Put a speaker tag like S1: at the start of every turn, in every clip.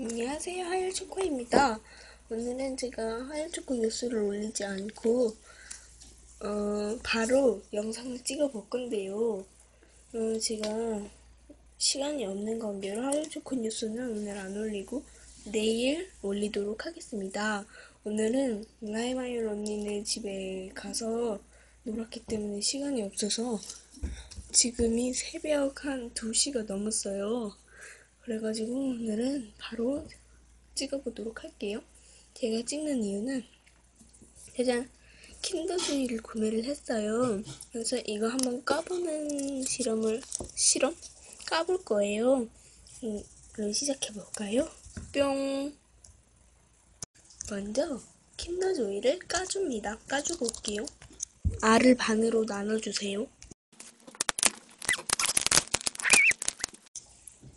S1: 안녕하세요. 하율초코입니다. 오늘은 제가 하율초코 뉴스를 올리지 않고 어, 바로 영상을 찍어 볼 건데요. 어, 제가 시간이 없는 관계로 하율초코 뉴스는 오늘 안 올리고 내일 올리도록 하겠습니다. 오늘은 라이마율 언니네 집에 가서 놀았기 때문에 시간이 없어서 지금이 새벽 한 2시가 넘었어요 그래가지고 오늘은 바로 찍어보도록 할게요. 제가 찍는 이유는 짜잔 킨더조이를 구매를 했어요. 그래서 이거 한번 까보는 실험을 실험 까볼 거예요. 음, 그럼 시작해 볼까요? 뿅. 먼저 킨더조이를 까줍니다. 까주고 올게요. 알을 반으로 나눠주세요.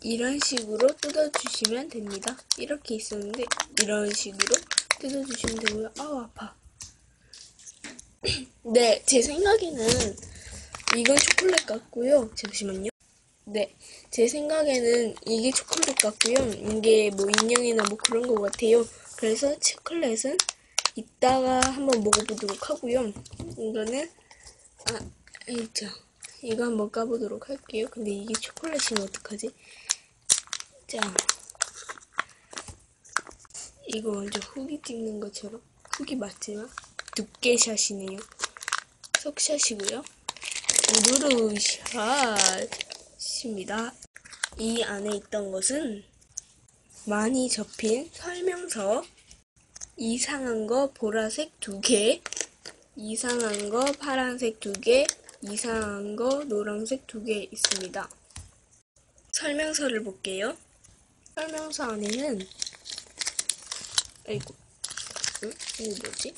S1: 이런 식으로 뜯어주시면 됩니다. 이렇게 있었는데 이런 식으로 뜯어주시면 되고요. 아우 아파. 네, 제 생각에는 이건 초콜릿 같고요. 잠시만요. 네, 제 생각에는 이게 초콜릿 같고요. 이게 뭐 인형이나 뭐 그런 것 같아요. 그래서 초콜릿은 이따가 한번 먹어보도록 하고요. 이거는 아, 이죠. 이거 한번 까보도록 할게요. 근데 이게 초콜릿이면 어떡하지? 자, 이거 완전 후기 찍는 것처럼 후기 맞지만 두께샷이네요. 속샷이고요. 누르샷입니다. 이 안에 있던 것은 많이 접힌 설명서, 이상한 거 보라색 두 개, 이상한 거 파란색 두 개, 이상한 거 노란색 두 개 있습니다. 설명서를 볼게요. 설명서 안에는 아이고 응? 이거 뭐지?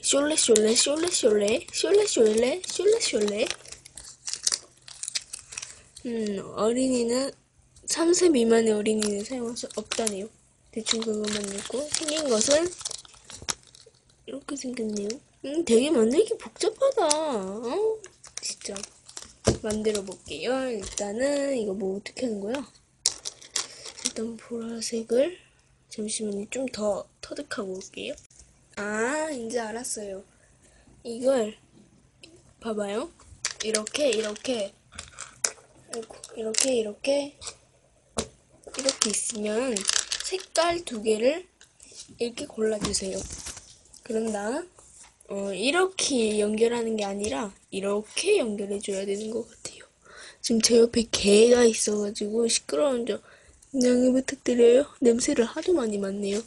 S1: 숄레 숄레 숄레 숄레 숄레 숄레 숄레 숄레 음 어린이는 3세 미만의 어린이는 사용할 수 없다네요. 대충 그것만 읽고 생긴 것은 이렇게 생겼네요. 음 되게 만들기 복잡하다. 어? 진짜. 만들어 볼게요. 일단은 이거 뭐 어떻게 하는 거야? 일단 보라색을 잠시만요. 좀 더 터득하고 올게요. 아, 이제 알았어요. 이걸 봐봐요. 이렇게 이렇게 이렇게 이렇게 이렇게 있으면 색깔 두 개를 이렇게 골라주세요. 그런 다음 어, 이렇게 연결하는 게 아니라 이렇게 연결해 줘야 되는 것 같아요. 지금 제 옆에 개가 있어가지고 시끄러운 점 양해 부탁드려요. 냄새를 하도 많이 맡네요.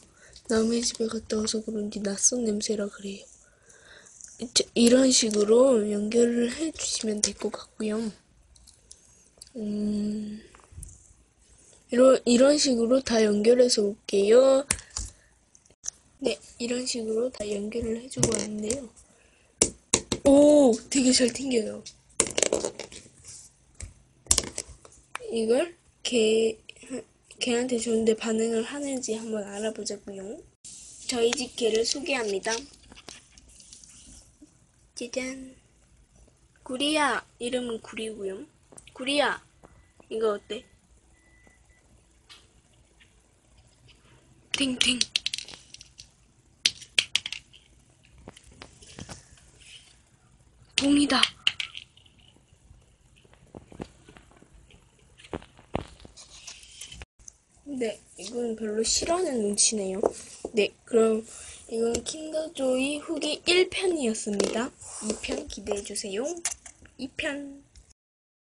S1: 남의 집에 갔다 와서 그런지 낯선 냄새라 그래요. 이런 식으로 연결을 해주시면 될 것 같고요. 음, 이런, 이런 식으로 다 연결해서 올게요. 네, 이런 식으로 다 연결을 해주고 왔는데요. 오, 되게 잘 튕겨요. 이걸 개, 개한테 줬는데 반응을 하는지 한번 알아보자고요. 저희 집 개를 소개합니다. 짜잔. 구리야, 이름은 구리고요. 구리야, 이거 어때? 팅팅. 봉이다. 네, 이건 별로 싫어하는 눈치네요. 네, 그럼 이건 킨더조이 후기 1편이었습니다. 2편 기대해주세요. 2편.